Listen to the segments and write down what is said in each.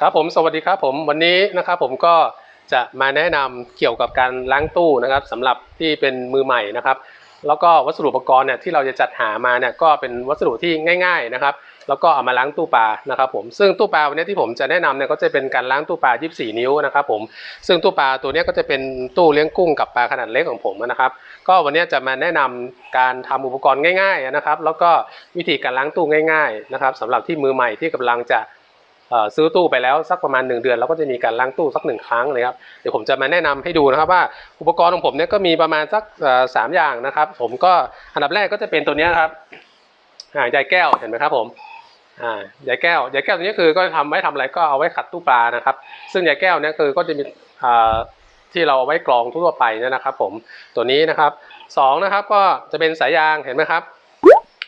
ครับผมสวัสดีครับผมวันนี้นะครับผมก็จะมาแนะนำเกี่ยวกับการล้างตู้นะครับสำหรับที่เป็นมือใหม่นะครับ แล้วก็วัสดุอุปกรณ์เนี่ยที่เราจะจัดหามาเนี่ยก็เป็นวัสดุที่ง่าย ๆนะครับ แล้วก็เอามาล้างตู้ปลานะครับผมซึ่งตู้ปลาวันนี้ที่ผมจะแนะนำเนี่ยก็จะเป็นการล้างตู้ปลา 24 นิ้วนะครับผมซึ่งตู้ปลาตัวนี้ก็จะเป็นตู้เลี้ยงกุ้งกับปลาขนาดเล็กของผมนะครับ ก็วันนี้จะมาแนะนำการทำอุปกรณ์ง่าย ๆนะครับ แล้วก็วิธีการล้างตู้ง่าย ๆนะครับสำหรับที่มือใหม่ที่กำลังจะ ซื้อตู้ไปแล้วสักประมาณ 1 เดือนเราก็จะมีการล้างตู้สักหนึ่งครั้งเลยครับเดี๋ยวผมจะมาแนะนำให้ดูนะครับว่าอุปกรณ์ของผมเนี่ยก็มีประมาณสักสามอย่างนะครับ ผมก็อันดับแรกก็จะเป็นตัวนี้ครับอ่าใยแก้วเห็นไหมครับผมอ่าใยแก้วใยแก้วตัวนี้คือก็ทำไว้ทำอะไรก็เอาไว้ขัดตู้ปลานะครับ ซึ่งใยแก้วเนี่ยคือก็จะมีที่เราเอาไว้กรองทั่วไปนะครับ ผมตัวนี้นะครับสองนะครับก็จะเป็นสายยางเห็นไหมครับ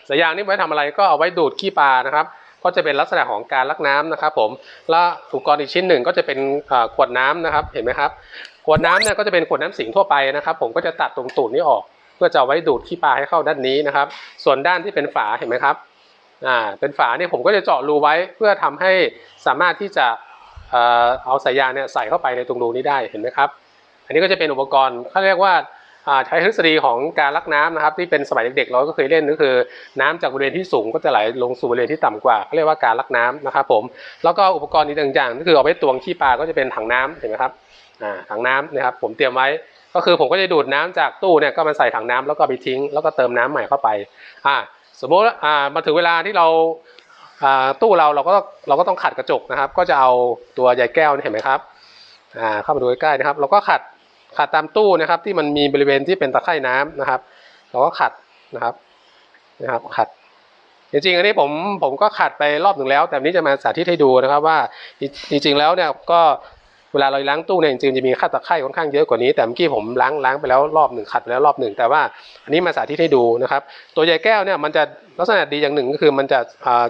สายยางนี่ไว้ทำอะไรก็เอาไว้ดูดขี้ปลานะครับ ก็จะเป็นลักษณะของการลักน้ำนะครับผมและอุปกรณ์อีกชิ้นหนึ่งก็จะเป็นขวดน้ำนะครับเห็นไหมครับขวดน้ำเนี่ยก็จะเป็นขวดน้ำสิงทั่วไปนะครับ ผมก็จะตัดตรงตูดนี้ออก เพื่อจะเอาไว้ดูดขี้ปลาให้เข้าด้านนี้นะครับ ส่วนด้านที่เป็นฝาเห็นไหมครับอ่าเป็นฝาเนี่ยผมก็จะเจาะรูไว้เพื่อทำให้สามารถที่จะเออเอาสายยางเนี่ยใส่เข้าไปในตรงรูนี้ได้เห็นไหมครับ อันนี้ก็จะเป็นอุปกรณ์เขาเรียกว่า ใช้ทฤษฎีของการลักน้ำนะครับที่เป็นสมัยเด็กๆเราก็เคยเล่นก็คือ น้ำจากบริเวณที่สูงก็จะไหลลงสู่บริเวณที่ต่ำกว่าเขาเรียกว่าการลักน้ำนะครับผมแล้วก็อุปกรณ์อีกหนึ่งอย่างก็คือเอาไว้ตวงขี้ปลาก็จะเป็นถังน้ำเห็นไหมครับถังน้ำนะครับผมเตรียมไว้ก็คือผมก็จะดูดน้ำจากตู้เนี่ยก็มาใส่ถังน้ำแล้วก็ไปทิ้ง แล้วก็เติมน้ำใหม่เข้าไปอ่าสมมติอ่ามาถึงเวลาที่เราอ่าตู้เราเราก็เราก็ต้องขัดกระจกนะครับ ก็จะเอาตัวใยแก้วเห็นไหมครับอ่าเข้ามาดูใกล้ๆนะครับ เราก็ขัด ขัดตามตู้นะครับที่มันมีบริเวณที่เป็นตะไคร่น้ำนะครับเราก็ขัดนะครับนะครับขัด จริงๆอันนี้ผมผมก็ขัดไปรอบหนึ่งแล้ว แต่วันนี้จะมาสาธิตให้ดูนะครับว่าจริงๆแล้วเนี่ยก็เวลาเราล้างตู้เนี่ยจริงๆจะมีค่าตะไคร่ค่อนข้างเยอะกว่านี้แต่เมื่อกี้ผมล้างล้างไปแล้วรอบหนึ่งขัดไปแล้วรอบหนึ่งแต่ว่าอันนี้มาสาธิตให้ดูนะครับ ตัวใยแก้วเนี่ยมันจะลักษณะดีอย่างหนึ่งก็คือมันจะ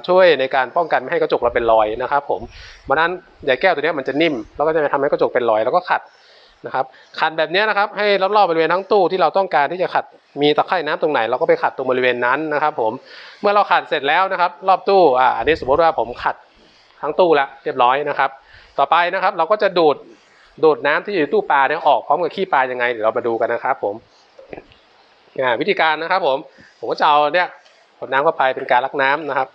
ช่วยในการป้องกันไม่ให้กระจกเราเป็นรอยนะครับ ผมเพราะนั้นใยแก้วตัวเนี้ยมันจะนิ่มแล้วก็จะทำให้กระจกเป็นรอยแล้วก็ขัด นะครับขัดแบบนี้นะครับให้รอบๆบริเวณทั้งตู้ที่เราต้องการที่จะขัดมีตะไคร่น้ำตรงไหนเราก็ไปขัดตรงบริเวณนั้นนะครับ ผมเมื่อเราขัดเสร็จแล้วนะครับ รอบตู้อ่าอันนี้สมมติว่าผมขัดทั้งตู้แล้วเรียบร้อยนะครับ ต่อไปนะครับเราก็จะดูดดูดน้ำที่อยู่ตู้ปลาเนี่ยออกพร้อมกับขี้ปลายังไงเดี๋ยวเรามาดูกันนะครับผมอ่าวิธีการนะครับ ผมผมก็จะเอาเนี่ยขดน้ำเข้าไปเป็นการลักน้ำนะครับ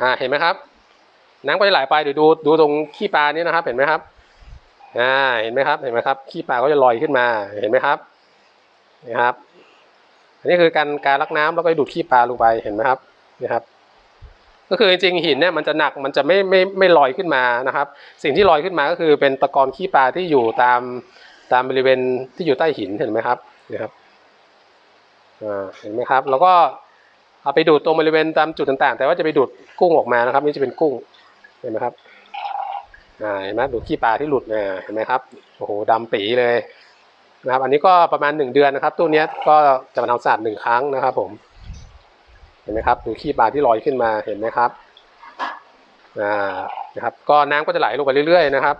อ่าเห็นไหมครับ น้ำก็จะไหลไปเดี๋ยวดูดูตรงขี้ปลานี้นะครับ เห็นไหมครับ อ่าเห็นไหมครับเห็นไหมครับขี้ปลาก็จะลอยขึ้นมาเห็นไหมครับนี่ครับ อันนี้คือการการลักน้ำแล้วก็ดูดขี้ปลาลงไปเห็นไหมครับนี่ครับ ก็คือจริงๆหินเนี่ยมันจะหนักมันจะไม่ไม่ไม่ลอยขึ้นมานะครับ สิ่งที่ลอยขึ้นมาก็คือเป็นตะกอนขี้ปลาที่อยู่ตามตามบริเวณที่อยู่ใต้หินเห็นไหมครับนี่ครับอ่าเห็นไหมครับแล้วก็เอาไปดูดตรงบริเวณตามจุดต่างๆ แต่ว่าจะไปดูดกุ้งออกมานะครับ นี่จะเป็นกุ้งเห็นไหมครับ เห็นไหมดูขี้ปลาที่หลุดเนี่ยเห็นไหมครับโอ้โหดำปีเลยนะครับอันนี้ก็ประมาณหนึ่งเดือนนะครับตู้นี้ก็จะมาทำสะอาดหนึ่งครั้งนะครับ ผม เห็นไหมครับดูขี้ปลาที่ลอยขึ้นมาเห็นไหมครับอ่านะครับ ก็น้ำก็จะไหลลงไปเรื่อยๆนะครับ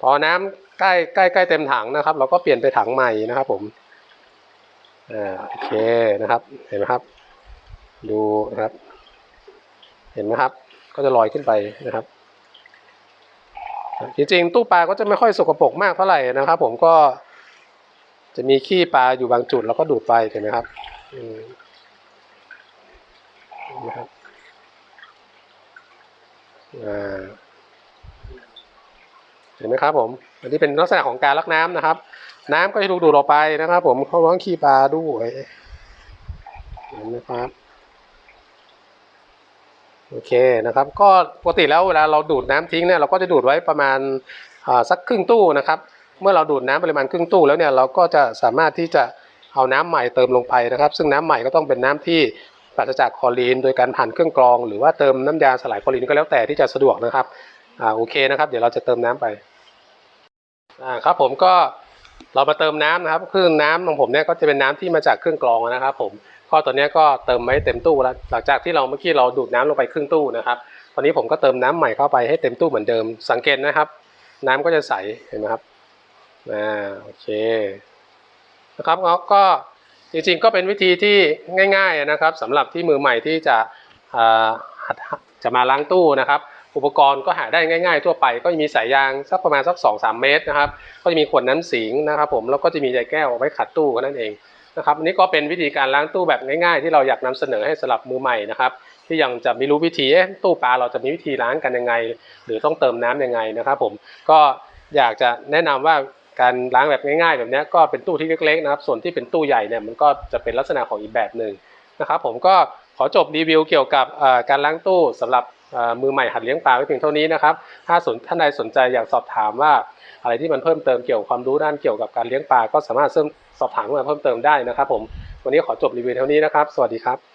พอน้ำใกล้ใกล้ใกล้เต็มถังนะครับ เราก็เปลี่ยนไปถังใหม่นะครับ ผมอ่าโอเคนะครับ เห็นไหมครับ ดูนะครับ เห็นไหมครับ ก็จะลอยขึ้นไปนะครับ จริงๆตู้ปลาก็จะไม่ค่อยสกปรกมากเท่าไหร่นะครับ ผมก็จะมีขี้ปลาอยู่บางจุดแล้วก็ดูดไปเห็นไหมครับเห็นไหมครับเห็นไหมครับ ผม อันนี้เป็นลักษณะของการลักน้ำนะครับ น้ำก็จะถูกดูดออกไปนะครับ ผมเขาท้องขี้ปลาด้วยเห็นไหมครับ โอเคนะครับ ก็ปกติแล้วเวลาเราดูดน้ำทิ้งเนี่ยเราก็จะดูดไว้ประมาณสักครึ่งตู้นะครับ เมื่อเราดูดน้ำปริมาณครึ่งตู้แล้วเนี่ยเราก็จะสามารถที่จะเอาน้ำใหม่เติมลงไปนะครับ ซึ่งน้ำใหม่ก็ต้องเป็นน้ำที่ปราศจากคลอรีน โดยการผ่านเครื่องกรอง หรือว่าเติมน้ำยาสลายคลอรีนก็แล้วแต่ที่จะสะดวกนะครับอ่าโอเคนะครับ เดี๋ยวเราจะเติมน้ำไปอ่าครับผมก็เรามาเติมน้ำนะครับเครื่องน้ำของผมเนี่ยก็จะเป็นน้ำที่มาจากเครื่องกรองนะครับผม ก็ตอนนี้ก็เติมไว้เต็มตู้แล้ว หลังจากที่เราเมื่อกี้เราดูดน้ำลงไปครึ่งตู้นะครับ ตอนนี้ผมก็เติมน้ำใหม่เข้าไปให้เต็มตู้เหมือนเดิม สังเกตนะครับ น้ำก็จะใส เห็นไหมครับ อ่า โอเค นะครับแล้วก็จริงๆก็เป็นวิธีที่ง่ายๆนะครับสำหรับที่มือใหม่ที่จะหัดจะมาล้างตู้นะครับ อุปกรณ์ก็หาได้ง่าย ๆ ทั่วไป ก็จะมีสายยางสักประมาณสัก 2 3 เมตรนะครับ ก็จะมีขวดน้ำสิงนะครับ ผมแล้วก็จะมีใยแก้วเอาไว้ขัดตู้ก็นั่นเอง นะครับอันนี้ก็เป็นวิธีการล้างตู้แบบง่ายๆ ที่เราอยากนำเสนอให้สำหรับมือใหม่นะครับที่ยังจะไม่รู้วิธีตู้ปลาเราจะมีวิธีล้างกันยังไง หรือต้องเติมน้ำยังไงนะครับ ผมก็อยากจะแนะนำว่าการล้างแบบง่ายๆ แบบนี้ก็เป็นตู้ที่เล็กๆนะครับส่วนที่เป็นตู้ใหญ่เนี่ยมันก็จะเป็นลักษณะของอีกแบบหนึ่งนะครับ ผมก็ ขอจบรีวิวเกี่ยวกับการล้างตู้สำหรับมือใหม่หัดเลี้ยงปลาไว้เพียงเท่านี้นะครับ ถ้าสนท่านใดสนใจอยากสอบถามว่าอะไรที่มันเพิ่มเติมเกี่ยวกับความรู้ด้านเกี่ยวกับการเลี้ยงปลาก็สามารถเสริมสอบถามมาเพิ่มเติมได้นะครับผม วันนี้ขอจบรีวิวเท่านี้นะครับ สวัสดีครับ